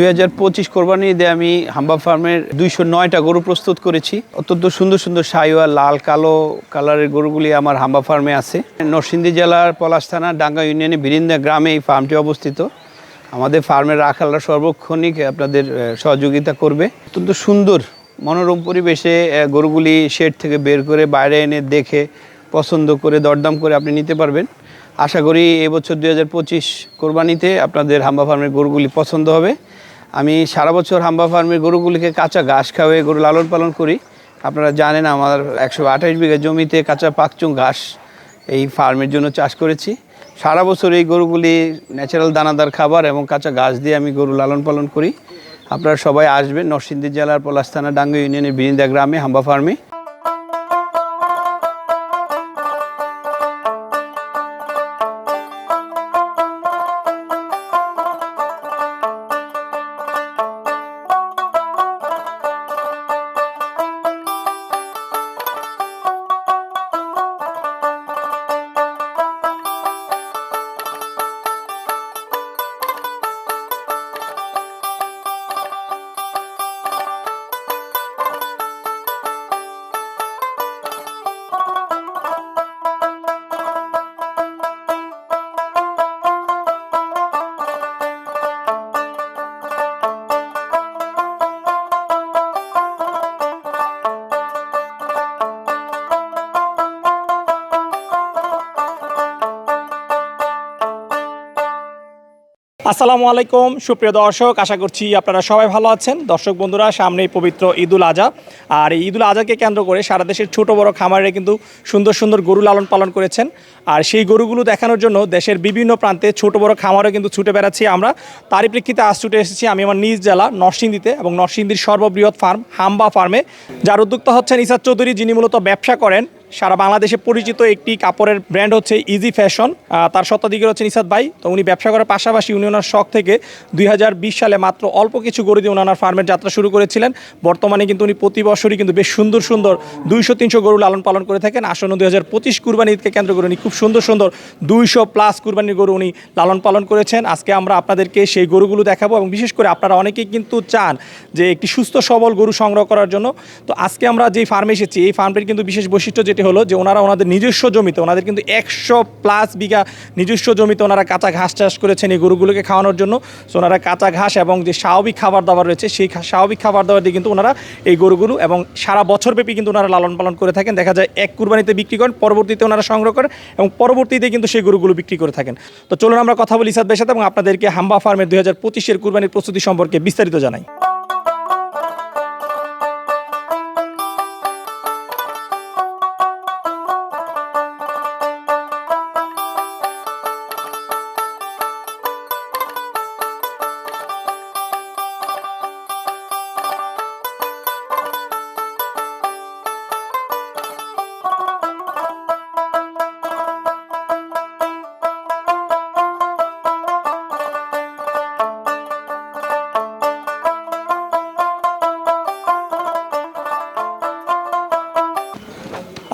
দুই হাজার পঁচিশ কোরবানি ঈদে আমি হাম্বা ফার্মের দুইশো নয়টা গরু প্রস্তুত করেছি। অত্যন্ত সুন্দর সুন্দর সাইওয়া, লাল, কালো কালারের গরুগুলি আমার হাম্বা ফার্মে আছে। নরসিংদী জেলার পলাশ থানা, ডাঙ্গা ইউনিয়নে বিরিন্দা গ্রামে এই ফার্মটি অবস্থিত। আমাদের ফার্মের রাখালরা সর্বক্ষণিক আপনাদের সহযোগিতা করবে। অত্যন্ত সুন্দর, মনোরম পরিবেশে গরুগুলি শেড থেকে বের করে বাইরে এনে দেখে, পছন্দ করে, দরদাম করে আপনি নিতে পারবেন। আশা করি এবছর দুই হাজার পঁচিশ কোরবানিতে আপনাদের হাম্বা ফার্মের গরুগুলি পছন্দ হবে। আমি সারা বছর হাম্বা ফার্মের গরুগুলিকে কাঁচা ঘাস খাওয়াই, গরু লালন পালন করি। আপনারা জানেন আমার একশো আঠাশ বিঘা জমিতে কাঁচা পাকচুং ঘাস এই ফার্মের জন্য চাষ করেছি। সারা বছর এই গরুগুলি ন্যাচারাল দানাদার খাবার এবং কাঁচা ঘাস দিয়ে আমি গরু লালন পালন করি। আপনারা সবাই আসবেন নরসিংদী জেলার পলাশ থানা ডাঙ্গা ইউনিয়নের বিরিন্দা গ্রামে হাম্বা ফার্মে। আসসালামু আলাইকুম, সুপ্রিয় দর্শক, আশা করছি আপনারা সবাই ভালো আছেন। দর্শক বন্ধুরা সামনেই পবিত্র ঈদুল আজহা। আর এই ঈদুল আজহাকে কেন্দ্র করে সারা দেশের ছোট বড় খামারে কিন্তু সুন্দর সুন্দর গরু লালন পালন করেছেন। আর সেই গরুগুলো দেখানোর জন্য দেশের বিভিন্ন প্রান্তে ছোট বড় খামারে কিন্তু ছুটে বেড়াচ্ছি আমরা। তারই প্রেক্ষিতে আজ ছুটে এসেছি আমি আমার নিজ জেলা নরসিংদীতে এবং নরসিংদীর সর্ববৃহৎ ফার্ম হাম্বা ফার্মে। যার উদ্যোক্তা হচ্ছেন ইসাদ চৌধুরী, যিনি মূলত ব্যবসা করেন। সারা বাংলাদেশে পরিচিত একটি কাপড়ের ব্র্যান্ড হচ্ছে ইজি ফ্যাশন তার সত্ত্বাধিকারী হচ্ছে ইসাদ ভাই। তো উনি ব্যবসা করার পাশাপাশি উনি ওনার শখ থেকে দুই হাজার বিশ সালে মাত্র অল্প কিছু গরু দিয়ে ওনার ফার্মের যাত্রা শুরু করেছিলেন। বর্তমানে কিন্তু উনি প্রতি বছরই কিন্তু বেশ সুন্দর সুন্দর দুইশো তিনশো গরু লালন পালন করে থাকেন। আসন্ন দুই হাজার পঁচিশ কুরবানি ঈদকে কেন্দ্র করে উনি খুব সুন্দর সুন্দর দুইশো প্লাস কুরবানির গরু উনি লালন পালন করেছেন। আজকে আমরা আপনাদেরকে সেই গরুগুলো দেখাবো এবং বিশেষ করে আপনারা অনেকেই কিন্তু চান যে একটি সুস্থ সবল গরু সংগ্রহ করার জন্য। তো আজকে আমরা যেই ফার্মে এসেছি, এই ফার্মটির কিন্তু বিশেষ বৈশিষ্ট্য যেটি হলো যে ওনারা ওনাদের নিজস্ব জমিতে, ওনাদের কিন্তু একশো প্লাস বিঘা নিজস্ব জমিতে ওনারা কাঁচা ঘাস চাষ করেছেন এই গরুগুলোকে খাওয়ানোর জন্য। সো ওনারা কাঁচা ঘাস এবং যে স্বাভাবিক খাবার দাবার রয়েছে, সেই স্বাভাবিক খাবার দাবার দিয়ে কিন্তু ওনারা এই গরুগুলো এবং সারা বছরব্যাপী কিন্তু ওনারা লালন পালন করে থাকেন। দেখা যায় এক কুরবানিতে বিক্রি করেন, পরবর্তীতে ওনারা সংগ্রহ করেন এবং পরবর্তীতে কিন্তু সেই গরুগুলো বিক্রি করে থাকেন। তো চলুন আমরা কথা বলি ইসাদ ভাইয়ের সাথে এবং আপনাদেরকে হাম্বা ফার্মের দুই হাজার পঁচিশের কুরবানির প্রস্তুতি সম্পর্কে বিস্তারিত জানাই।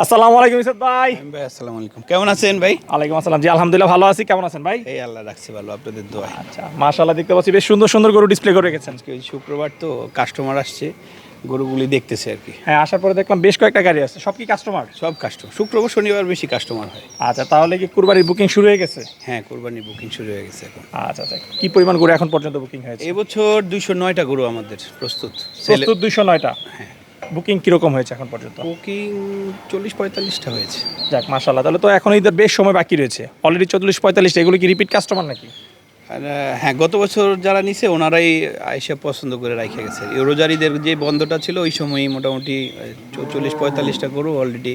আসসালামু আলাইকুম ইসাদ ভাই। ভাই আসসালামু আলাইকুম। কেমন আছেন ভাই? ওয়ালাইকুম আসসালাম জি আলহামদুলিল্লাহ ভালো আছি। কেমন আছেন ভাই? এই আল্লাহ রাখছে ভালো আপনাদের দোয়া আচ্ছা মাশাআল্লাহ দেখতে পাচ্ছি বেশ সুন্দর সুন্দর গরু ডিসপ্লে করে রেখেছেন। আজকে শুক্রবার তো কাস্টমার আসছে গরুগুলি দেখতেছে আর কি। হ্যাঁ আসার পরে দেখলাম বেশ কয়েকটা গাড়ি আছে সব কি কাস্টমার সব কাস্টমার শুক্রবার শনিবার বেশি কাস্টমার হয়। আচ্ছা তাহলে কি কুরবানির বুকিং শুরু হয়ে গেছে? হ্যাঁ কোরবানি বুকিং শুরু হয়ে গেছে এখন। আচ্ছা আচ্ছা কি পরিমাণ গরু এখন পর্যন্ত বুকিং হয়েছে? এবছর দুইশো নয়টা গরু আমাদের প্রস্তুত। প্রস্তুত দুইশো নয়টা? হ্যাঁ। বুকিং কীরকম হয়েছে এখন পর্যন্ত? বুকিং চল্লিশ পঁয়তাল্লিশটা হয়েছে। যাক মাশাল্লাহ তাহলে তো এখন ঈদের বেশ সময় বাকি রয়েছে। অলরেডি চল্লিশ পঁয়তাল্লিশটা। এগুলো কি রিপিট কাস্টমার নাকি? হ্যাঁ গত বছর যারা নিছে ওনারাই আইসা পছন্দ করে রাখে গেছে। এই রোজারিদের যে বন্ধটা ছিল ওই সময়ই মোটামুটি চল্লিশ পঁয়তাল্লিশটা গরু অলরেডি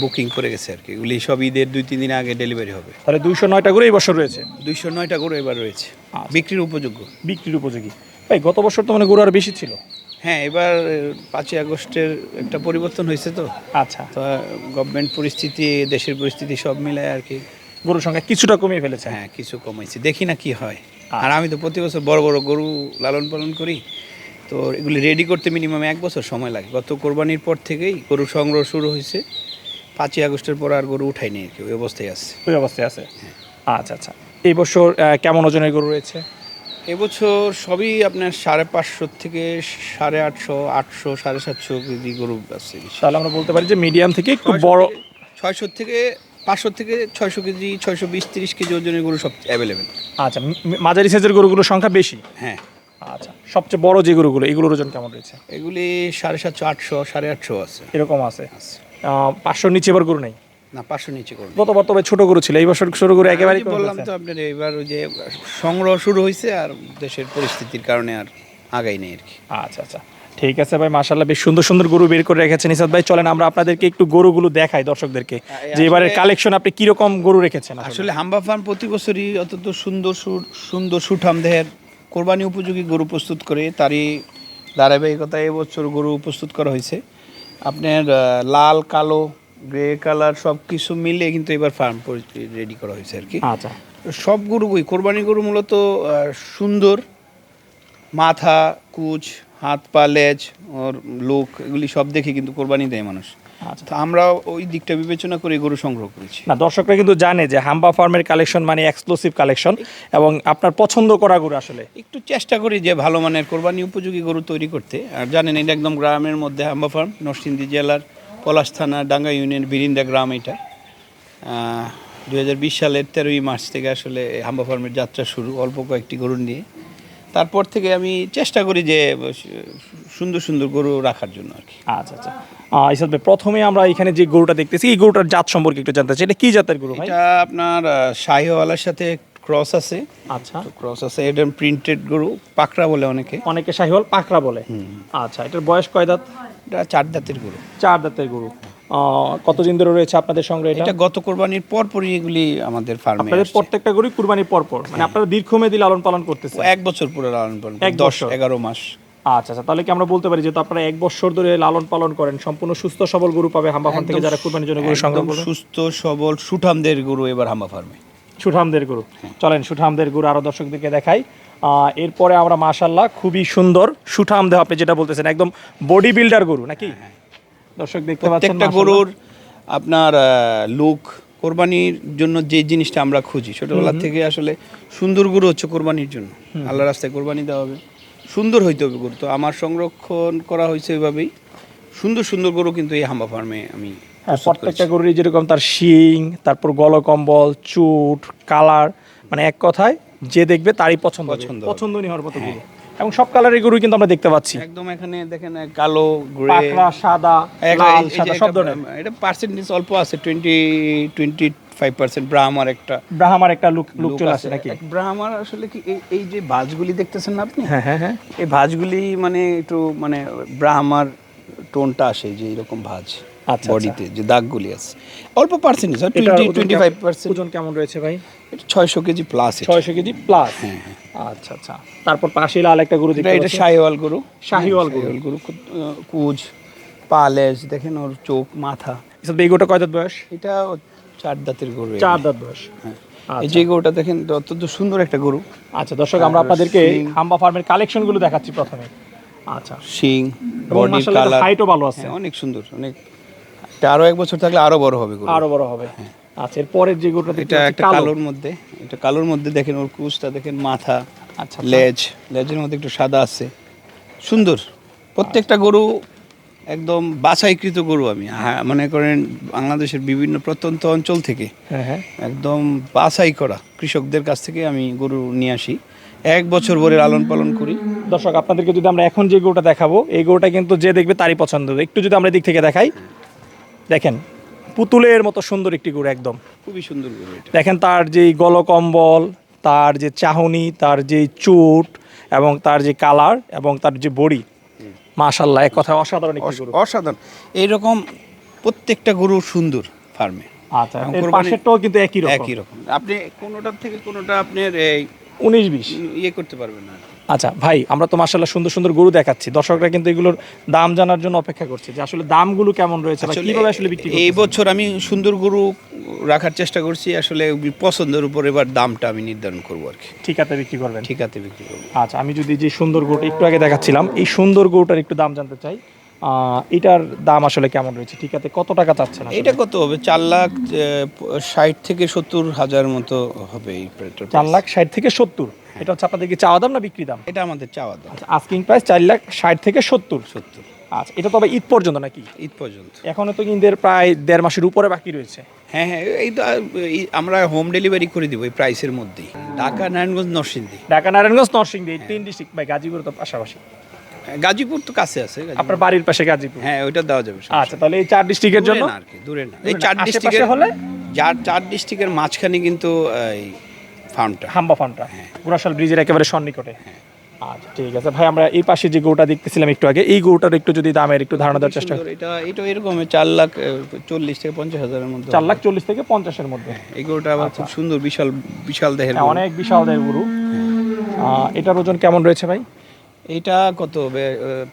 বুকিং করে গেছে আর কি। এগুলি সব ঈদের দুই তিন দিন আগে ডেলিভারি হবে। তাহলে দুইশো নয়টা গরু এই বছর রয়েছে? দুইশো নয়টা গরু এবার রয়েছে। আচ্ছা। বিক্রির উপযোগ্য বিক্রির উপযোগী। ভাই গত বছর তো মানে গরু আর বেশি ছিল। হ্যাঁ এবার পাঁচই আগস্টের একটা পরিবর্তন হয়েছে তো। আচ্ছা। তো গভর্নমেন্ট পরিস্থিতি দেশের পরিস্থিতি সব মিলায় আর কি। গরুর সংখ্যা কিছুটা কমিয়ে ফেলেছে। হ্যাঁ কিছু কমাইছে। দেখি না কি হয়। আর আমি তো প্রতি বছর বড় বড় গরু লালন পালন করি। তো এগুলি রেডি করতে মিনিমাম এক বছর সময় লাগে। গত কোরবানির পর থেকেই গরু সংগ্রহ শুরু হয়েছে। পাঁচই আগস্টের পর আর গরু উঠায়নি আর কি ওই অবস্থায় আছে। ওই অবস্থায় আছে। আচ্ছা আচ্ছা। এই বছর কেমন ওজনের গরু রয়েছে? এবছর সবই আপনার সাড়ে পাঁচশো থেকে সাড়ে আটশো আটশো সাড়ে সাতশো কেজি গরু আছে। তাহলে আমরা বলতে পারি যে মিডিয়াম থেকে একটু বড় ছয়শো থেকে পাঁচশো থেকে ছয়শো কেজি ছয়শো বিশ তিরিশ কেজি ওজনের গরু সব অ্যাভেলেবেল আচ্ছা মাঝারি সাইজের গরুগুলোর সংখ্যা বেশি? হ্যাঁ। আচ্ছা সবচেয়ে বড় যে গরুগুলো এগুলোর ওজন কেমন রয়েছে? এগুলি সাড়ে সাতশো আটশো সাড়ে আটশো আছে। এরকম আছে। পাঁচশোর নিচে এবার গরু নেই? না পাঁচশো নিচে করুন গতবার তবে ছোট গরু ছিল এই বছর ছোট গরু একেবারে বললাম তো আপনার এবার ওই যে সংগ্রহ শুরু হয়েছে আর দেশের পরিস্থিতির কারণে আর আগাই নেই আর কি। আচ্ছা আচ্ছা। ঠিক আছে ভাই মাশাল্লাহ বেশ সুন্দর সুন্দর গরু বের করে রেখেছেন। ইসাদ ভাই চলেন আমরা আপনাদেরকে একটু গরুগুলো দেখাই দর্শকদেরকে। যে এবারে কালেকশন আপনি কীরকম গরু রেখেছেন আসলে? হাম্বা ফার্ম প্রতি বছরই অত্যন্ত সুন্দর সুন্দর সুঠাম দেহের কোরবানি উপযোগী গরু প্রস্তুত করে। তারই ধারাবাহিকতা এবছর গরু প্রস্তুত করা হয়েছে আপনার লাল কালো গ্রে কালার সব কিছু মিলে কিন্তু এবার ফার্ম রেডি করা হয়েছে আর কি। আচ্ছা। সব গরুই কোরবানি গরু মূলত সুন্দর। মাথা কুচ হাত পা লেজ ওর লোক এগুলি সব দেখে কিন্তু কোরবানি দেয় মানুষ। আচ্ছা। তো আমরা ওই দিকটা বিবেচনা করে গরু সংগ্রহ করেছি। না দর্শকরা কিন্তু জানে যে হাম্বা ফার্মের কালেকশন মানে এক্সক্লুসিভ কালেকশন এবং আপনার পছন্দ করা গরু আসলে। একটু চেষ্টা করি যে ভালো মানের কোরবানি উপযোগী গরু তৈরি করতে। আর জানেন এটা একদম গ্রামের মধ্যে হাম্বা ফার্ম নরসিংদী জেলার পলাশ থানা ডাঙ্গা ইউনিয়ন বিরিন্দা গ্রাম এটা। দু হাজার বিশ সালের তেরোই মার্চ থেকে আসলে হাম্বা ফার্মের যাত্রা শুরু অল্প কয়েকটি গরু নিয়ে। তারপর থেকে আমি চেষ্টা করি যে সুন্দর সুন্দর গরু রাখার জন্য আর কি। আচ্ছা আচ্ছা। ইসাদ ভাই প্রথমে আমরা এখানে যে গরুটা দেখতেছি এই গরুটার জাত সম্পর্কে একটু জানতে চাই। এটা কি জাতের গরু এটা আপনার শাহিওয়ালার সাথে ক্রস আছে। আচ্ছা। ক্রস আছে এটা প্রিন্টেড গরু পাকড়া বলে অনেকে। অনেকে শাহিওয়াল পাকড়া বলে। আচ্ছা এটার বয়স কয় দাঁত? এটা চার দাঁতের গরু। চার দাঁতের গরু। কতদিন ধরে রয়েছে আপনাদের এটা? গত কোরবানির পর পরই এগুলি আমাদের ফার্মে আপনাদের প্রত্যেকটা কুরবানির পর পর মানে আপনারা দীর্ঘমেয়াদী লালন পালন করতেছে এক বছর পুরো লালন পালন এক দশ এগারো মাস। আচ্ছা আচ্ছা তাহলে কি আমরা বলতে পারি যেহেতু আপনারা এক বছর ধরে লালন পালন করেন সম্পূর্ণ সুস্থ সবল গরু পাবে হাম্বা ফার্ম থেকে যারা কুরবানির জন্য গরু সংগ্রহ করবে? সুস্থ সবল সুঠামদের গরু এবার হামা ফার্মে। সুঠামদের গরু। চলেন সুঠামদের গরু আরও দর্শকদেরকে দেখাই। এরপরে আমরা মাশাল্লাহ খুবই সুন্দর সুঠাম দেহ আপনি যেটা বলতেছেন একদম বডি বিল্ডার গরু নাকি? দর্শক দেখতে পাচ্ছেন একটা গরুর আপনার লুক কোরবানির জন্য যে জিনিসটা আমরা খুঁজি ছোটবেলা থেকে আসলে সুন্দর গরু হচ্ছে কোরবানির জন্য। আল্লাহ রাস্তায় কোরবানি দেওয়া হবে। সুন্দর হইতে হবে গরু। তো আমার সংরক্ষণ করা হয়েছে ওইভাবেই সুন্দর সুন্দর গরু কিন্তু এই হাম্বা ফার্মে আমি হ্যাঁ প্রত্যেকটা। গরুরই যেরকম তার শিং তারপর গলকম্বল চুট কালার মানে এক কথায় যে দেখবে তারই পছন্দ। পছন্দ। হ্যাঁ। পছন্দনীয় হওয়ার মতো গরু এবং সব কালারের গরু কিন্তু আমরা দেখতে পাচ্ছি একদম এখানে দেখেন কালো গ্রে পাকড়া সাদা লাল সাদা সব ধরনের এটা পার্সেন্টেজ অল্প আছে টোয়েন্টি টোয়েন্টি ফাইভ পার্সেন্ট ব্রাহ্মার একটা ব্রাহ্মার একটা লুক লুক চলে আছে। আসে নাকি ব্রাহ্মার আসলে কি এই এই যে ভাঁজগুলি দেখতেছেন না আপনি হ্যাঁ হ্যাঁ হ্যাঁ এই ভাঁজগুলি মানে একটু মানে ব্রাহ্মার টোনটা আসে যে এরকম ভাঁজ আচ্ছা, বডিতে যে দাগগুলি আছে। অল্প পার্সেন্টেজ এটার টোয়েন্টি টোয়েন্টি ফাইভ পার্সেন্ট ওজন কেমন রয়েছে ভাই? ছয়শো কেজি প্লাস ছয়শো কেজি প্লাস হ্যাঁ, আচ্ছা আচ্ছা। তারপর পাশে লাল একটা গরু দেখতে এটা শাহিওয়াল গরু। শাহিওয়াল গরু। শাহিওয়াল গরু। আহ, কুজ পালেজ দেখেন ওর চোখ মাথা। ভাই, এই গরুটা কয় দাঁত বয়স? এটা চার দাঁতের গরু চার দাঁত বয়স। হ্যাঁ। আচ্ছা। এই যে গরুটা দেখেন অত্যন্ত সুন্দর একটা গরু। আচ্ছা দর্শক আমরা আপনাদেরকে হাম্বা ফার্মের কালেকশনগুলো দেখাচ্ছি প্রথমে। আচ্ছা। শিং বডি কালার। হাইটও ভালো আছে। অনেক সুন্দর অনেক। এটা আরও এক বছর থাকলে আরও বড় হবে আরও বড় হবে। আচ্ছা এরপরের যে গরুটা এটা একটা কালোর মধ্যে এটা কালোর মধ্যে দেখেন ওর কুচটা দেখেন মাথা আচ্ছা। লেজ লেজের মধ্যে একটু সাদা আছে। সুন্দর। প্রত্যেকটা গরু একদম বাছাইকৃত গরু আমি। হ্যাঁ মনে করেন বাংলাদেশের বিভিন্ন প্রত্যন্ত অঞ্চল থেকে হ্যাঁ হ্যাঁ। একদম বাছাই করা কৃষকদের কাছ থেকে আমি গরু নিয়ে আসি। এক বছর ভরে লালন পালন করি। দর্শক আপনাদেরকে যদি আমরা এখন যে গরুটা দেখাবো এই গরুটা কিন্তু যে দেখবে তারই পছন্দ। হবে একটু যদি আমরা দিক থেকে দেখাই দেখেন পুতুলের মতো সুন্দর একটি গরু একদম। খুবই সুন্দর গরু দেখেন তার যে গলকম্বল তার যে চাহনি তার যে চুট এবং তার যে কালার এবং তার যে বড়ি মাশাল্লাহ এক কথা অসাধারণ অসাধারণ। এইরকম প্রত্যেকটা গরু সুন্দর ফার্মে। আচ্ছা পাশেরটাও কিন্তু একই রকম। একই রকম। আপনি কোনোটার থেকে কোনোটা আপনার এই উনিশ বিশ। ইয়ে করতে পারবেন না। আচ্ছা ভাই আমরা তো মাসাল্লাহ সুন্দর সুন্দর গরু দেখাচ্ছি। দর্শকরা কিন্তু এগুলোর দাম জানার জন্য অপেক্ষা করছে যে আসলে দামগুলো কেমন রয়েছে বা কীভাবে আসলে বিক্রি এই বছর আমি সুন্দর গরু রাখার চেষ্টা করছি আসলে পছন্দের উপর এবার দামটা আমি নির্ধারণ করব আর কি। ঠিকাতে বিক্রি করবেন? ঠিকাতে বিক্রি করব। আচ্ছা আমি যদি যে সুন্দর গরুটা একটু আগে দেখাচ্ছিলাম এই সুন্দর গরুটার একটু দাম জানতে চাই। এটার দাম আসলে কেমন রয়েছে? ঠিক আছে কত টাকা চাচ্ছেন? এটা কত হবে? চার লাখ ষাট থেকে সত্তর হাজার মতো হবে এই চার লাখ ষাট থেকে সত্তর? এটা হচ্ছে আপনাদের কি চাওয়া দাম না বিক্রি দাম? এটা আমাদের চাওয়া দাম। আচ্ছা আস্কিং প্রাইস চার লাখ ষাট থেকে সত্তর। সত্তর। আচ্ছা এটা তবে ঈদ পর্যন্ত নাকি? ঈদ পর্যন্ত। এখনও তো ঈদের প্রায় দেড় মাসের উপরে বাকি রয়েছে। হ্যাঁ হ্যাঁ এই তো আমরা হোম ডেলিভারি করে দিব এই প্রাইসের মধ্যেই। ঢাকা নারায়ণগঞ্জ নরসিংদী। ঢাকা নারায়ণগঞ্জ নরসিংদী এই তিন ডিস্ট্রিক্ট বা গাজীপুর তো পাশাপাশি। গাজীপুর তো কাছে আছে আপনার বাড়ির পাশে গাজীপুর? হ্যাঁ ওইটা দেওয়া যাবে আচ্ছা তাহলে এই চার ডিস্ট্রিক্টের জন্য? না আর কি দূরে না। এই চার ডিস্ট্রিক্টের হলে? যার চার ডিস্ট্রিক্টের মাঝখানে কিন্তু এই ফার্মটা। হাম্বা ফানটা হ্যাঁ। গুরাশাল ব্রিজের একেবারে সন্নিকটে। আচ্ছা ঠিক আছে। ভাই আমরা এই পাশে যে গরুটা দেখতেছিলাম একটু আগে এই গরুটার একটু যদি দামের একটু ধারণা দেওয়ার চেষ্টা করি। এটা এটা এরকম চার লাখ চল্লিশ থেকে পঞ্চাশ হাজারের মধ্যে চার লাখ চল্লিশ থেকে পঞ্চাশের মধ্যে। এই গরুটা আবার খুব সুন্দর বিশাল বিশাল দেহের হ্যাঁ, অনেক বিশাল দেয় গরু। আহ, এটার ওজন কেমন রয়েছে ভাই? এটা কত হবে?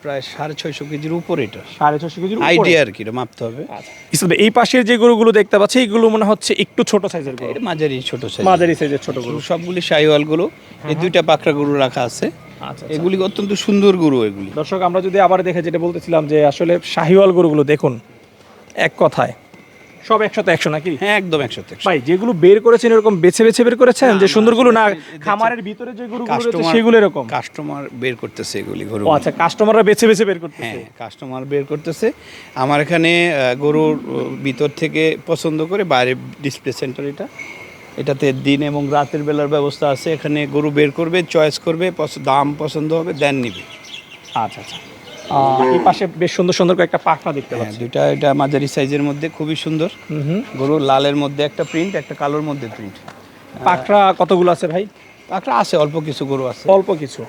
প্রায় সাড়ে ছয়শো কেজির উপর এটা। সাড়ে ছশো কেজির আইডিয়া আর কি মাপতে হবে। আচ্ছা। এই পাশের যে গরুগুলো দেখতে পাচ্ছি এইগুলো মনে হচ্ছে একটু ছোট সাইজের গরু। মাঝারি ছোট সাইজ মাঝারি সাইজের ছোট গরু। সবগুলি শাহিওয়ালগুলো এই দুইটা পাকড়া গরু রাখা আছে। আচ্ছা এগুলি অত্যন্ত সুন্দর গরু এগুলি। দর্শক আমরা যদি আবার দেখে যেটা বলতেছিলাম যে আসলে শাহিওয়াল গরুগুলো দেখুন এক কথায়। সব একশোতে একশো নাকি? হ্যাঁ একদম একসাথে ভাই যেগুলো বের করেছেন এরকম বেছে বেছে বের করেছেন? যে সুন্দরগুলো না খামারের ভিতরে যে গরুগুলো রয়েছে কাস্টমার সেগুলো এরকম? কাস্টমার বের করতেছে এগুলি গরু। আচ্ছা কাস্টমাররা বেছে বেছে বের করতেছে? হ্যাঁ কাস্টমার বের করতেছে। আমার এখানে গরুর ভিতর থেকে পছন্দ করে বাইরে ডিসপ্লে সেন্টার এটা। এটাতে দিন এবং রাতের বেলার ব্যবস্থা আছে। এখানে গরু বের করবে চয়েস করবে দাম পছন্দ হবে দেন নিবে। আচ্ছা আচ্ছা। এই পাশে বেশ সুন্দর সুন্দর কয়েকটা দেখতে হ্যাঁ পাচ্ছি। দুইটা এটা মাঝারি সাইজের মধ্যে খুবই সুন্দর। গরু লালের মধ্যে একটা প্রিন্ট একটা কালোর মধ্যে প্রিন্ট পাখরা কতগুলো আছে ভাই? পাকড়া আছে অল্প কিছু গরু আছে। অল্প কিছু।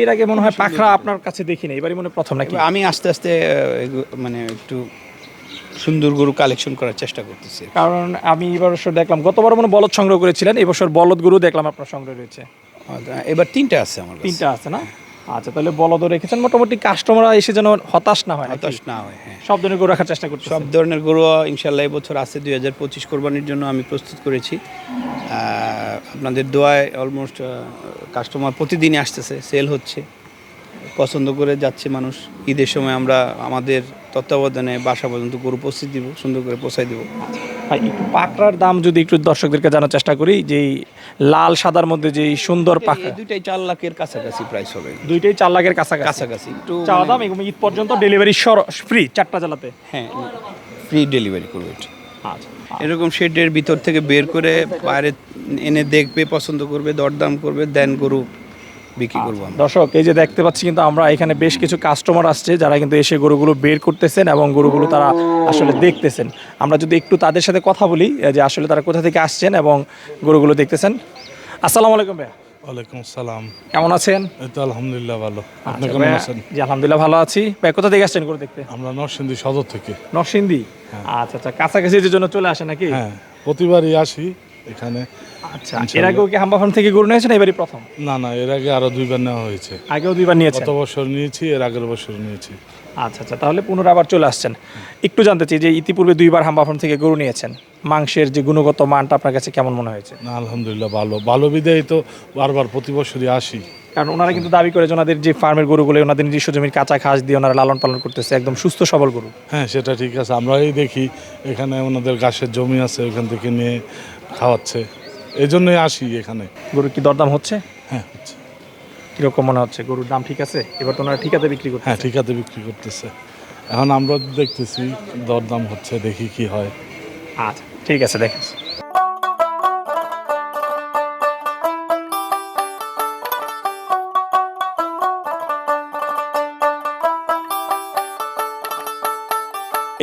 এর আগে মনে হয় পাখরা আপনার কাছে দেখিনি এবারই মনে প্রথম নাকি? আমি আস্তে আস্তে মানে একটু সুন্দর গরু কালেকশন করার চেষ্টা করতেছি। কারণ আমি এবার বছর দেখলাম গতবার মনে বলদ সংগ্রহ করেছিলেন এবছর বলদ গরু দেখলাম আপনার সংগ্রহ রয়েছে। এবার তিনটা আছে আমার তিনটা আছে না? আচ্ছা তাহলে বলদও রেখেছেন। মোটামুটি কাস্টমাররা এসে যেন হতাশ না হয় হতাশ না হয় হ্যাঁ। সব ধরনের গরু রাখার চেষ্টা করছি সব ধরনের গরু ইনশাল্লাহ বছর আছে দুই হাজার পঁচিশ কোরবানির জন্য আমি প্রস্তুত করেছি। আপনাদের দোয়ায় অলমোস্ট কাস্টমার প্রতিদিনই আসতেছে সেল হচ্ছে। পছন্দ করে যাচ্ছে মানুষ। ঈদের সময় আমরা আমাদের তত্ত্বাবধানে বাসা পর্যন্ত গরু পৌঁছে দিব সুন্দর করে পৌঁছাই দিব। পাকড়ার দাম যদি একটু দর্শকদেরকে জানার চেষ্টা করি যে লাল সাদার মধ্যে যে সুন্দর এই দুইটাই চার লাখের কাছাকাছি প্রাইস হবে। দুইটাই চার লাখের কাছাকাছি। কাছাকাছি একটু চাওয়া মানে- দাম এবং ঈদ পর্যন্ত ডেলিভারি সর ফ্রি চারটা জেলাতে। হ্যাঁ ফ্রি ডেলিভারি করবে আচ্ছা। এরকম শেডের ভিতর থেকে বের করে বাইরে এনে দেখবে পছন্দ করবে দরদাম করবে দেন গরু বিক্রি করব দর্শক এই যে দেখতে পাচ্ছি কিন্তু আমরা এখানে বেশ কিছু কাস্টমার আসছে যারা কিন্তু এসে গরুগুলো বের করতেছেন এবং গরুগুলো তারা আসলে দেখতেছেন। আমরা যদি একটু তাদের সাথে কথা বলি যে আসলে তারা কোথা থেকে আসছেন এবং গরুগুলো দেখতেছেন। আসসালামু আলাইকুম ভাইয়া। ওয়ালাইকুম সালাম কেমন আছেন? এই তো আলহামদুলিল্লাহ ভালো। আপনি আচ্ছা, কেমন আছেন? জি আলহামদুলিল্লাহ ভালো আছি। ভাই কোথা থেকে আসছেন গরু দেখতে? আমরা নরসিংদী সদর থেকে। নরসিংদী? আচ্ছা আচ্ছা কাছাকাছি যে জন্য চলে আসে নাকি? হ্যাঁ প্রতিবারই আসি এখানে। আচ্ছা এর আগেও কি হাম্বা ফার্ম থেকে গরু নিয়েছেন? এবারই প্রথম? না না এর আগে আরও দুইবার নেওয়া হয়েছে। আগেও দুইবার নিয়েছেন? গত বছর নিয়েছি এর আগের বছর নিয়েছি। আচ্ছা আচ্ছা তাহলে পুনরায় আবার চলে আসছেন। একটু জানতে চাই যে ইতিপূর্বে দুইবার হাম্বা ফার্ম থেকে গরু নিয়েছেন। মাংসের যে গুণগত মানটা আপনার কাছে কেমন মনে হয়েছে? না আলহামদুলিল্লাহ ভালো। ভালো বিদায় তো বারবার প্রতি বছরই আসি। কারণ ওনারা কিন্তু দাবি করে যে ওনাদের যে ফার্মের গরুগুলো ওনাদের নিজস্ব জমির কাঁচা ঘাস দিয়ে ওনারা লালন পালন করতেছে একদম সুস্থ সবল গরু। হ্যাঁ সেটা ঠিক আছে। আমরাই দেখি এখানে ওনাদের গাছের জমি আছে ওখান থেকে নিয়ে খাওয়াচ্ছে। এই জন্যই আসি এখানে। গরু কি দরদাম হচ্ছে? হ্যাঁ হচ্ছে। কীরকম মনে হচ্ছে? গরুর দাম ঠিক আছে? এবার তো ওনারা ঠিকাতে বিক্রি করছে হ্যাঁ ঠিকাতে বিক্রি করতেছে। এখন আমরা দেখতেছি দরদাম হচ্ছে দেখি কি হয়। আচ্ছা ঠিক আছে দেখেন।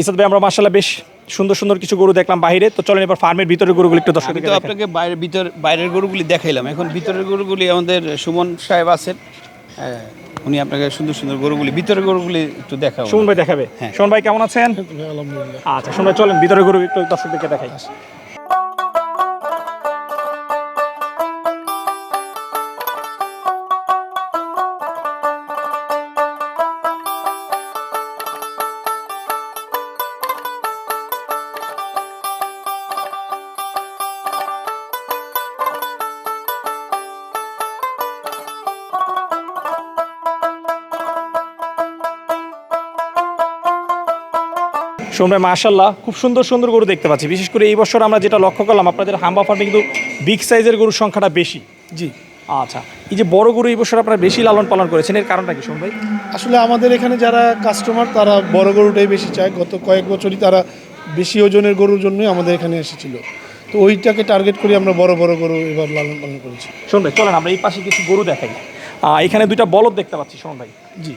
ইসাদ ভাই আমরা মার্শাল্লাহ বেশ সুন্দর সুন্দর কিছু গরু দেখলাম বাইরে। তো চলেন এবার ফার্মের ভিতরে গরুগুলো একটু দর্শক তো আপনাকে বাইরের ভিতর বাইরের গরুগুলি দেখাইলাম। এখন ভিতরের গরুগুলি আমাদের সুমন সাহেব আছেন। উনি আপনাকে সুন্দর সুন্দর গরুগুলি ভিতরের গরুগুলি একটু দেখাবো সুমন ভাই দেখাবে। হ্যাঁ। সুমন ভাই কেমন আছেন? আচ্ছা সুমন ভাই চলেন ভিতরের গরু একটু দর্শকদেরকে দেখাই। শুনবে মাশাল্লাহ খুব সুন্দর সুন্দর গরু দেখতে পাচ্ছি। বিশেষ করে এই বছর আমরা যেটা লক্ষ্য করলাম আপনাদের হাম্বা ফার্মে কিন্তু বিগ সাইজের গরুর সংখ্যাটা বেশি। জি। আচ্ছা এই যে বড় গরু এই বছর আপনারা বেশি লালন পালন করেছেন এর কারণটা কি শুন ভাই আসলে আমাদের এখানে যারা কাস্টমার তারা বড় গরুটাই বেশি চায়। গত কয়েক বছরই তারা বেশি ওজনের গরুর জন্যই আমাদের এখানে এসেছিল। তো ওইটাকে টার্গেট করে আমরা বড় বড় গরু এবার লালন পালন করেছি। শোন ভাই চলেন আমরা এই পাশে কিছু গরু দেখাই। এখানে দুইটা বলদ দেখতে পাচ্ছি শোন ভাই। জি।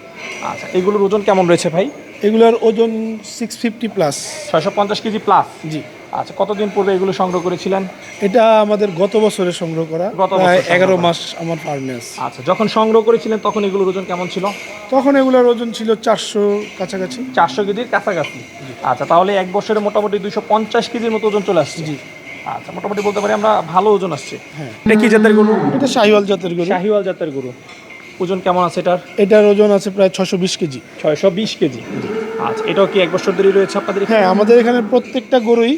আচ্ছা এগুলোর ওজন কেমন রয়েছে ভাই? এগুলোর ওজন সিক্স ফিফটি প্লাস ছয়শো পঞ্চাশ কেজি প্লাস জি। আচ্ছা কতদিন পূর্বে এগুলো সংগ্রহ করেছিলেন? এটা আমাদের গত বছরে সংগ্রহ করা গত প্রায় এগারো মাস আমার ফার্মে আছে। আচ্ছা যখন সংগ্রহ করেছিলেন তখন এগুলোর ওজন কেমন ছিল? তখন এগুলোর ওজন ছিল চারশো কাছাকাছি। চারশো কেজির কাছাকাছি। আচ্ছা তাহলে এক বছরে মোটামুটি দুইশো পঞ্চাশ কেজির মতো ওজন চলে আসছে। জি। আচ্ছা মোটামুটি বলতে পারি আমরা ভালো ওজন আসছে। হ্যাঁ। এটা কি জাতের গরু? এটা শাহিওয়াল জাতের গরু। শাহিওয়াল জাতের গরু। ওজন কেমন আছে এটার? এটার ওজন আছে প্রায় ছশো বিশ কেজি। ছয়শো বিশ কেজি। আচ্ছা এটাও কি এক বছর ধরে রয়েছে আপনাদের হ্যাঁ আমাদের এখানে প্রত্যেকটা গরুই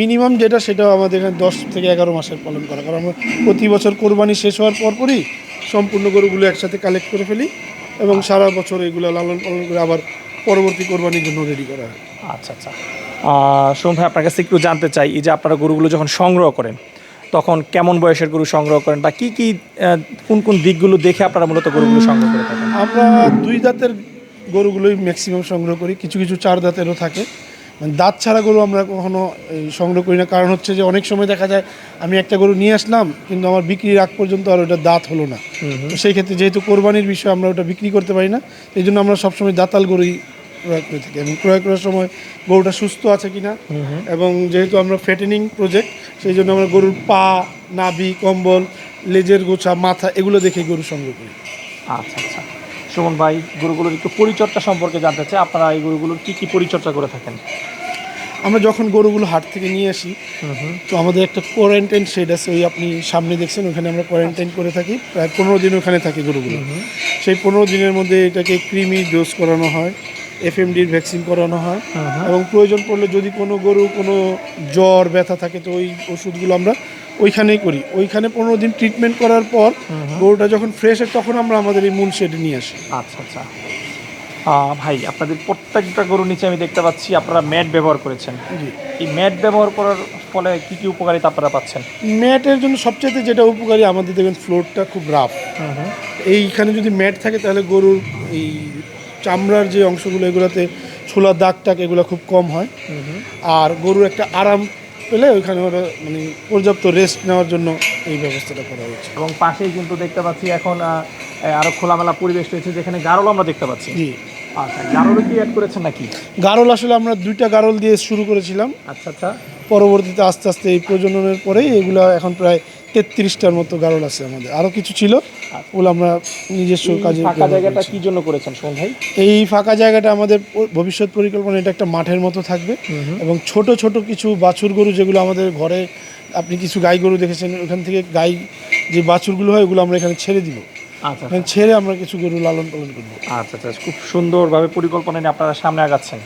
মিনিমাম যেটা সেটাও আমাদের এখানে দশ থেকে এগারো মাসের পালন করা। কারণ আমরা প্রতি বছর কোরবানি শেষ হওয়ার পরপরই সম্পূর্ণ গরুগুলো একসাথে কালেক্ট করে ফেলি এবং সারা বছর এগুলো লালন পালন করে আবার পরবর্তী কোরবানির জন্য রেডি করা হয়। আচ্ছা আচ্ছা। সোম ভাই আপনার কাছে একটু জানতে চাই এই যে আপনারা গরুগুলো যখন সংগ্রহ করেন তখন কেমন বয়সের গরু সংগ্রহ করেন বা কি কি কোন কোন দিকগুলো দেখে আপনারা মূলত গরুগুলো সংগ্রহ করে থাকেন? আমরা দুই দাঁতের গরুগুলোই ম্যাক্সিমাম সংগ্রহ করি কিছু কিছু চার দাঁতেরও থাকে। মানে দাঁত ছাড়া গরু আমরা কখনো সংগ্রহ করি না। কারণ হচ্ছে যে অনেক সময় দেখা যায় আমি একটা গরু নিয়ে আসলাম কিন্তু আমার বিক্রির আগ পর্যন্ত আর ওটা দাঁত হলো না। তো সেই ক্ষেত্রে যেহেতু কোরবানির বিষয় আমরা ওটা বিক্রি করতে পারি না এই জন্য আমরা সবসময় দাঁতাল গরুই ক্রয় করে থাকি। এবং ক্রয় করার সময় গরুটা সুস্থ আছে কিনা এবং যেহেতু আমরা ফেটেনিং প্রজেক্ট সেই জন্য আমরা গরুর পা নাভি কম্বল লেজের গোছা মাথা এগুলো দেখে গরু সংগ্রহ করি। আচ্ছা আচ্ছা। সুমন ভাই গরুগুলোর একটু পরিচর্যা সম্পর্কে জানতে চাই। আপনারা এই গরুগুলোর কী কী পরিচর্যা করে থাকেন? আমরা যখন গরুগুলো হাট থেকে নিয়ে আসি তো আমাদের একটা কোয়ারেন্টাইন শেড আছে ওই আপনি সামনে দেখছেন ওখানে আমরা কোয়ারেন্টাইন করে থাকি। প্রায় পনেরো দিন ওখানে থাকে গরুগুলো। সেই পনেরো দিনের মধ্যে এটাকে ক্রিমি ডোজ করানো হয়। এফএমডির ভ্যাকসিন করানো হয়। এবং প্রয়োজন পড়লে যদি কোনো গরু কোনো জ্বর ব্যথা থাকে তো ওই ওষুধগুলো আমরা ওইখানেই করি। ওইখানে পনেরো দিন ট্রিটমেন্ট করার পর গরুটা যখন ফ্রেশ হয় তখন আমরা আমাদের এই মূল শেডে নিয়ে আসি। আচ্ছা আচ্ছা। ভাই আপনাদের প্রত্যেকটা গরুর নিচে আমি দেখতে পাচ্ছি আপনারা ম্যাট ব্যবহার করেছেন। জি। এই ম্যাট ব্যবহার করার ফলে কি কি উপকারিতা আপনারা পাচ্ছেন? ম্যাটের জন্য সবচেয়ে যেটা উপকারী আমাদের দেখবেন ফ্লোরটা খুব রাফ এইখানে যদি ম্যাট থাকে তাহলে গরুর এই চামড়ার যে অংশগুলো এগুলোতে ছোলা দাগ টাক এগুলো খুব কম হয়। আর গরুর একটা আরাম পেলে ওইখানে ওরা মানে পর্যাপ্ত রেস্ট নেওয়ার জন্য এই ব্যবস্থাটা করা হয়েছে এবং পাশেই কিন্তু দেখতে পাচ্ছি এখন আরও খোলামেলা পরিবেশ রয়েছে যেখানে গারল আমরা দেখতে পাচ্ছি। জি। আচ্ছা গারলও কি অ্যাড করেছেন নাকি? গারল আসলে আমরা দুইটা গারল দিয়ে শুরু করেছিলাম। আচ্ছা আচ্ছা। পরবর্তীতে আস্তে আস্তে এই প্রজননের পরেই এগুলো এখন প্রায় তেত্রিশটার মতো গারল আছে আমাদের। আরও কিছু ছিল ওগুলো আমরা নিজস্ব কাজে ফাঁকা জায়গাটা। কি জন্য করেছেন ভাই? এই ফাঁকা জায়গাটা আমাদের ভবিষ্যৎ পরিকল্পনা এটা একটা মাঠের মতো থাকবে। এবং ছোট ছোট কিছু বাছুর গরু যেগুলো আমাদের ঘরে আপনি কিছু গাই গরু দেখেছেন ওখান থেকে গাই যে বাছুরগুলো হয় ওগুলো আমরা এখানে ছেড়ে দিব। আচ্ছা এখানে ছেড়ে আমরা কিছু গরু লালন পালন করব। আচ্ছা আচ্ছা। খুব সুন্দরভাবে পরিকল্পনা নিয়ে আপনারা সামনে আগাচ্ছেন।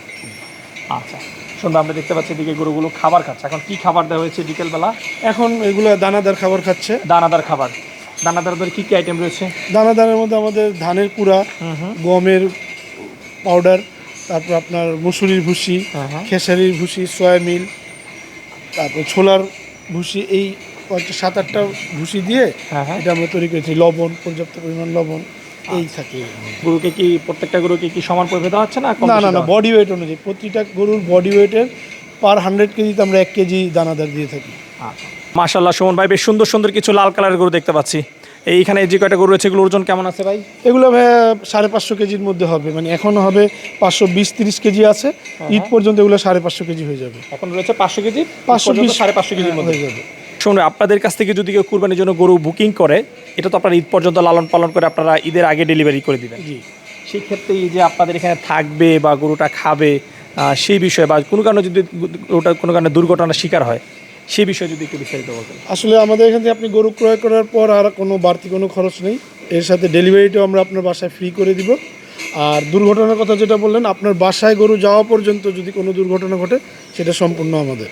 আচ্ছা। সুন্দর আমরা দেখতে পাচ্ছি এদিকে গরুগুলো খাবার খাচ্ছে। এখন কি খাবার দেওয়া হয়েছে বিকেলবেলা? এখন এগুলো দানাদার খাবার খাচ্ছে। দানাদার খাবার। দানাদার কি কি আইটেম রয়েছে? দানাদারের মধ্যে আমাদের ধানের কুড়া গমের পাউডার তারপর আপনার মুসুরির ভুসি। খেসারির ভুসি সয়ামিল তারপর ছোলার ভুসি এই সাত আটটা ভুসি দিয়ে হ্যাঁ, হ্যাঁ। এটা আমরা তৈরি করেছি। লবণ পর্যাপ্ত পরিমাণ লবণ। এই থাকে। গরুকে কি প্রত্যেকটা গরুকে কি সমান পরিমাণে দেওয়া হচ্ছে না না না না বডি ওয়েট অনুযায়ী। প্রতিটা গরুর বডি ওয়েটের পার হান্ড্রেড কেজিতে আমরা এক কেজি দানাদার দিয়ে থাকি। আচ্ছা। মাশাল্লাহ সুমন ভাই বেশ সুন্দর সুন্দর কিছু লাল কালারের গরু দেখতে পাচ্ছি। এইখানে যে কয়টা গরু রয়েছে এগুলোর ওজন কেমন আছে ভাই? এগুলো ভাইয়া সাড়ে পাঁচশো কেজির মধ্যে হবে। মানে এখনও হবে পাঁচশো বিশ তিরিশ কেজি আছে। ঈদ পর্যন্ত এগুলো সাড়ে পাঁচশো কেজি হয়ে যাবে। এখন রয়েছে পাঁচশো কেজি পাঁচশো সাড়ে পাঁচশো কেজির মধ্যে। হয়ে যাবে। শুনুন আপনাদের কাছ থেকে যদি কেউ কুরবানির জন্য গরু বুকিং করে এটা তো আপনারা ঈদ পর্যন্ত লালন পালন করে আপনারা ঈদের আগে ডেলিভারি করে দেবেন। জি। সেই ক্ষেত্রে এই যে আপনাদের এখানে থাকবে বা গরুটা খাবে সেই বিষয়ে বা কোনো কারণে যদি গরুটা কোনো কারণে দুর্ঘটনার শিকার হয় সেই বিষয়ে যদি একটু বিস্তারিত বলতেন। আসলে আমাদের এখান থেকে আপনি গরু ক্রয় করার পর আর কোনো বাড়তি কোনো খরচ নেই। এর সাথে ডেলিভারিটাও আমরা আপনার বাসায় ফ্রি করে দিব। আর দুর্ঘটনার কথা যেটা বললেন আপনার বাসায় গরু যাওয়া পর্যন্ত যদি কোনো দুর্ঘটনা ঘটে সেটা সম্পূর্ণ আমাদের।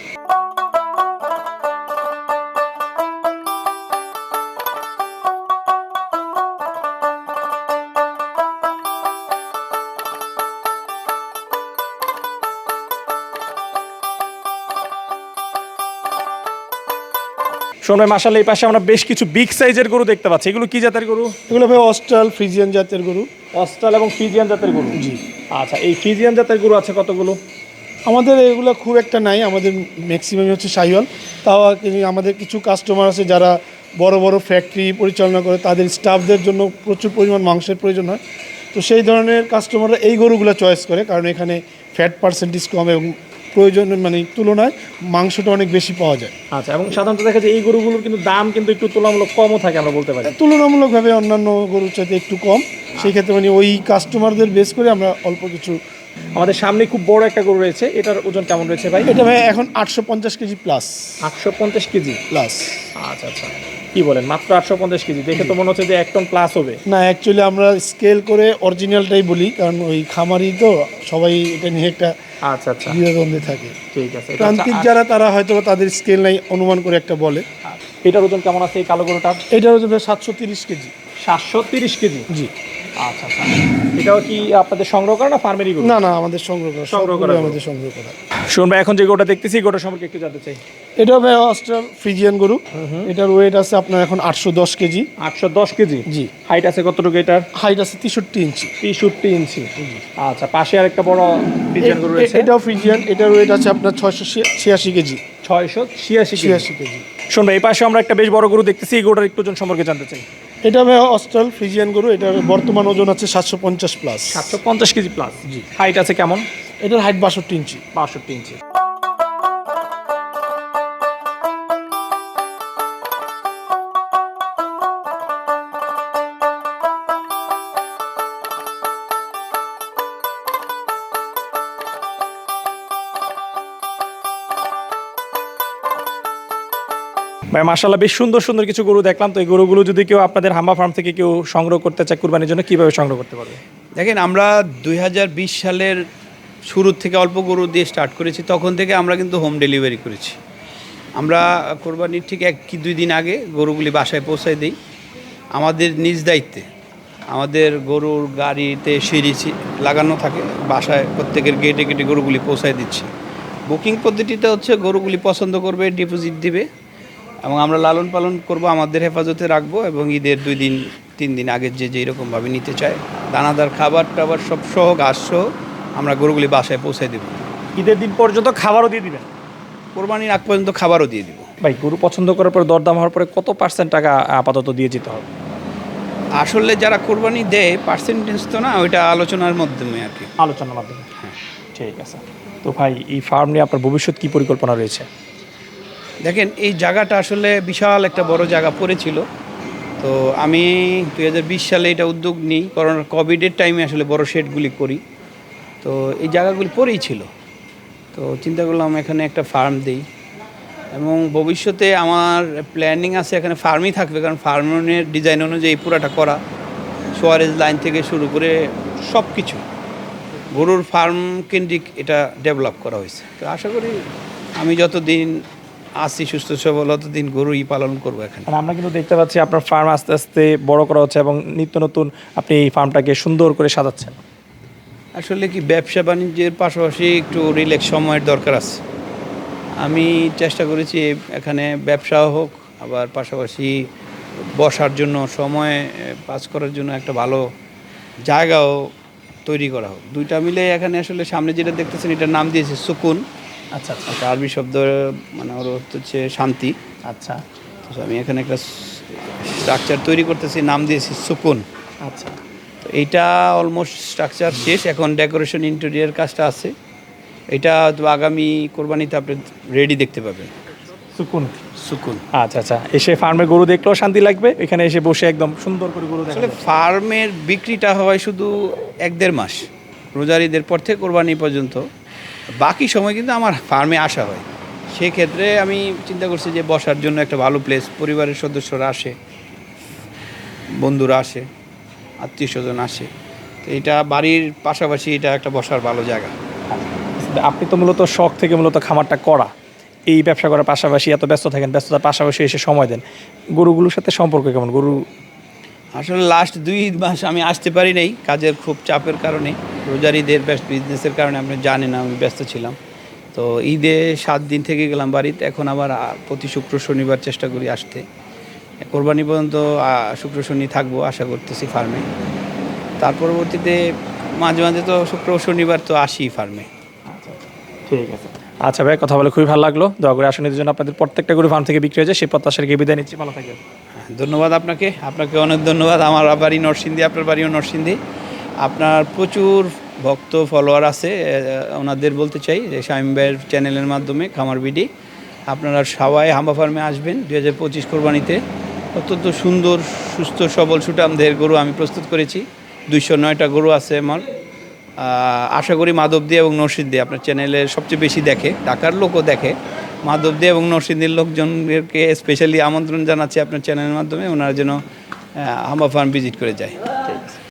শোনো মাসাল এই পাশে আমরা বেশ কিছু বিগ সাইজের গরু দেখতে পাচ্ছি। এগুলো কি জাতের গরু? এগুলো ভাই অস্ট্রাল ফ্রিজিয়ান জাতের গরু। অস্ট্রাল এবং ফিজিয়ান জাতের গরু? জি। আচ্ছা এই ফিজিয়ান জাতের গরু আছে কতগুলো? আমাদের এগুলো খুব একটা নাই আমাদের ম্যাক্সিমামই হচ্ছে সাইওয়াল। তাও আমাদের কিছু কাস্টমার আছে যারা বড় বড় ফ্যাক্টরি পরিচালনা করে তাদের স্টাফদের জন্য প্রচুর পরিমাণ মাংসের প্রয়োজন হয়। তো সেই ধরনের কাস্টমাররা এই গরুগুলো চয়েস করে কারণ এখানে ফ্যাট পার্সেন্টেজ কম এবং প্রয়োজনের মানে তুলনায় মাংসটা অনেক বেশি পাওয়া যায়। আচ্ছা এবং সাধারণত দেখা যায় এই গরুগুলোর কিন্তু দাম কিন্তু একটু তুলনামূলক কমও থাকে আমরা বলতে পারি। তুলনামূলকভাবে অন্যান্য গরুর চাইতে একটু কম। সেই ক্ষেত্রে মানে ওই কাস্টমারদের বেস করে আমরা অল্প কিছু আমাদের সামনে খুব বড় একটা গরু রয়েছে এটার ওজন কেমন রয়েছে ভাই? এটা ভাই এখন আটশো পঞ্চাশ কেজি প্লাস আটশো পঞ্চাশ কেজি? প্লাস আচ্ছা আচ্ছা। কি বলেন? মাত্র আটশো পঞ্চাশ কেজি। দেখে তো মনে হচ্ছে যে এক টন প্লাস হবে। না অ্যাকচুয়ালি আমরা স্কেল করে অরিজিনালটাই বলি কারণ ওই খামারি তো সবাই এটা নিয়ে একটা আচ্ছা আচ্ছা। দ্বিধাদ্বন্দ্বে থাকে। ঠিক আছে প্রান্তিক যারা তারা হয়তো তাদের স্কেল নাই অনুমান করে একটা বলে। এটার ওজন কেমন আছে এই কালো গরুটার? এটার হচ্ছে সাতশো তিরিশ কেজি। সাতশো তিরিশ কেজি। জি। আচ্ছা আচ্ছা। এটাও কি আপনাদের সংগ্রহ করা না ফার্মেরই গরু? না না আমাদের সংগ্রহ করা সংগ্রহ করা আমাদের সংগ্রহ করা। শুন ভাই এখন যে গরুটা দেখতেছি গরুটা সম্পর্কে একটু জানতে চাই। এটা ভাই অস্ট্রাল ফ্রিজিয়ান গরু। এটার ওয়েট আছে আপনার এখন আটশো দশ কেজি। আটশো দশ কেজি? জি। হাইট আছে কতটুকু এটার? হাইট আছে তেষট্টি ইঞ্চি। তেষট্টি ইঞ্চি। আচ্ছা পাশে আরেকটা বড় পিজন গরু রয়েছে। এটাও ফ্রিজিয়ান এটার ওয়েট আছে আপনার ছয়শো ছিয়াশি কেজি। ছয়শো ছিয়াশি ছিয়াশি কেজি। শুন ভাই এই পাশে আমরা একটা বেশ বড় গরু দেখতেছি এই গরুটার একটু ওজন সম্পর্কে জানতে চাই। এটা অস্ট্রাল ফ্রিজিয়ান গরু এটার বর্তমান ওজন আছে সাতশো পঞ্চাশ প্লাস সাতশো পঞ্চাশ কেজি প্লাস জি। হাইট আছে কেমন? এটার হাইট বাষট্টি ইঞ্চি। বাষট্টি ইঞ্চি। ভাই মার্শাল্লাহ বেশ সুন্দর সুন্দর কিছু গরু দেখলাম। তো এই গরুগুলো যদি কেউ আপনাদের হাম্বা ফার্ম থেকে কেউ সংগ্রহ করতে চায় কুরবানির জন্য, কীভাবে সংগ্রহ করতে পারবে? দেখেন, আমরা দুই হাজার বিশ সালের শুরুর থেকে অল্প গরু দিয়ে স্টার্ট করেছি, তখন থেকে আমরা কিন্তু হোম ডেলিভারি করেছি। আমরা কোরবানির ঠিক এক কি দুই দিন আগে গরুগুলি বাসায় পৌঁছায় দিই। আমাদের নিজ দায়িত্বে আমাদের গরুর গাড়িতে সিঁড়ি লাগানো থাকে, বাসায় প্রত্যেকের গেটে গেটে গরুগুলি পৌঁছায় দিচ্ছি। বুকিং পদ্ধতিতে হচ্ছে গরুগুলি পছন্দ করবে ডিপোজিট দিবে। এবং আমরা লালন পালন করব আমাদের হেফাজতে রাখব এবং ঈদের দুই দিন তিন দিন আগের যে যেই রকমভাবে নিতে চায় দানাদার খাবার টাবার সব সহ ঘাস সহ আমরা গরুগুলি বাসায় পৌঁছে দেবো। ঈদের দিন পর্যন্ত খাবারও দিয়ে দিবেন? কোরবানির আগ পর্যন্ত খাবারও দিয়ে দিব। ভাই গরু পছন্দ করার পর দরদাম হওয়ার পরে কত পার্সেন্ট টাকা আপাতত দিয়ে যেতে হবে? আসলে যারা কোরবানি দেয় পার্সেন্টেজ তো না ওইটা আলোচনার মাধ্যমে আর কি। আলোচনার মাধ্যমে। ঠিক আছে। তো ভাই এই ফার্ম নিয়ে আপনার ভবিষ্যৎ কী পরিকল্পনা রয়েছে? দেখেন, এই জায়গাটা আসলে বিশাল একটা বড় জায়গা পড়েছিল। তো আমি দু হাজার বিশ সালে এটা উদ্যোগ নিই, কারণ কোভিডের টাইমে আসলে বড় শেডগুলি করি। তো এই জায়গাগুলি পরেই ছিল। তো চিন্তা করলাম এখানে একটা ফার্ম দিই। এবং ভবিষ্যতে আমার প্ল্যানিং আছে এখানে ফার্মই থাকবে, কারণ ফার্মের ডিজাইন অনুযায়ী পুরাটা করা। সোয়ারেজ লাইন থেকে শুরু করে সব কিছু গরুর ফার্ম কেন্দ্রিক এটা ডেভেলপ করা হয়েছে। তো আশা করি আমি যতদিন আছি সুস্থ সবল ততদিন গরুই পালন করব এখানে। আমরা কিন্তু দেখতে পাচ্ছি আপনার ফার্ম আস্তে আস্তে বড় করা হচ্ছে এবং নিত্য নতুন আপনি এই ফার্মটাকে সুন্দর করে সাজাচ্ছেন। আসলে কি ব্যবসা বাণিজ্যের পাশাপাশি একটু রিল্যাক্স সময়ের দরকার আছে। আমি চেষ্টা করেছি এখানে ব্যবসাও হোক আবার পাশাপাশি বসার জন্য সময় পাস করার জন্য একটা ভালো জায়গাও তৈরি করা হোক। দুইটা মিলে এখানে আসলে সামনে যেটা দেখতেছেন এটার নাম দিয়েছে সুকুন। আচ্ছা আচ্ছা। আরবি শব্দ মানে ওর অর্থ হচ্ছে শান্তি। আচ্ছা। তো আমি এখানে একটা স্ট্রাকচার তৈরি করতেছি নাম দিয়েছি সুকুন। আচ্ছা। তো এইটা অলমোস্ট স্ট্রাকচার শেষ এখন ডেকোরেশন ইন্টেরিয়ার কাজটা আছে। এটা হয়তো আগামী কোরবানিতে আপনি রেডি দেখতে পাবেন। সুকুন। সুকুন। আচ্ছা আচ্ছা। এসে ফার্মে গরু দেখলেও শান্তি লাগবে এখানে এসে বসে একদম সুন্দর করে গরু দেখা আসলে ফার্মের বিক্রিটা হয় শুধু এক দেড় মাস। রোজার ঈদের পর থেকে কোরবানি পর্যন্ত। বাকি সময় কিন্তু আমার ফার্মে আসা হয়। সেক্ষেত্রে আমি চিন্তা করছি যে বসার জন্য একটা ভালো প্লেস পরিবারের সদস্যরা আসে, বন্ধুরা আসে, আত্মীয় স্বজন আসে। তো এটা বাড়ির পাশাপাশি এটা একটা বসার ভালো জায়গা। আপনি তো মূলত শখ থেকে মূলত খামারটা করা। এই ব্যবসা করার পাশাপাশি এত ব্যস্ত থাকেন, ব্যস্ততার পাশাপাশি এসে সময় দেন। গরুগুলোর সাথে সম্পর্ক কেমন? গরু আসলে লাস্ট দুই মাস আমি আসতে পারি নাই, কাজের খুব চাপের কারণে। রোজার ঈদের ব্যস্ত বিজনেসের কারণে আপনি জানেন আমি ব্যস্ত ছিলাম। তো ঈদে সাত দিন থেকে গেলাম বাড়িতে, এখন আবার প্রতি শুক্র শনিবার চেষ্টা করি আসতে। কোরবানি পর্যন্ত শুক্র শনি থাকব আশা করতেছি ফার্মে। তার পরবর্তীতে মাঝে মাঝে তো শুক্র শনিবার তো আসি ফার্মে। ঠিক আছে। আচ্ছা ভাই, কথা বলে খুবই ভালো লাগল। দয়া করে আসনের জন্য আপনাদের প্রত্যেকটা গরু ফার্ম থেকে বিক্রি হয়েছে সেই প্রত্যাশার গিয়ে বিদায় নিচ্ছি। ভালো থাকবেন। ধন্যবাদ আপনাকে। আপনাকে অনেক ধন্যবাদ। আমার বাড়ি নরসিংদী, আপনার বাড়িও নরসিংদী। আপনার প্রচুর ভক্ত ফলোয়ার আছে। ওনাদের বলতে চাই যে শামিম ভাইয়ের চ্যানেলের মাধ্যমে খামার বিডি। আপনারা সবাই হাম্বা ফার্মে আসবেন দুই হাজার পঁচিশ কোরবানিতে। অত্যন্ত সুন্দর, সুস্থ, সবল সুটামদের গরু আমি প্রস্তুত করেছি। দুইশো নয়টা গরু আছে আমার। আশা করি মাধবদী এবং নরসিংদী আপনার চ্যানেলে সবচেয়ে বেশি দেখে, ঢাকার লোকও দেখে। মাধবদী এবং নরসিংদীর লোকজনকে স্পেশালি আমন্ত্রণ জানাচ্ছি আপনার চ্যানেলের মাধ্যমে। ওনারা যেন হাম্বা ফার্ম ভিজিট করে যায়।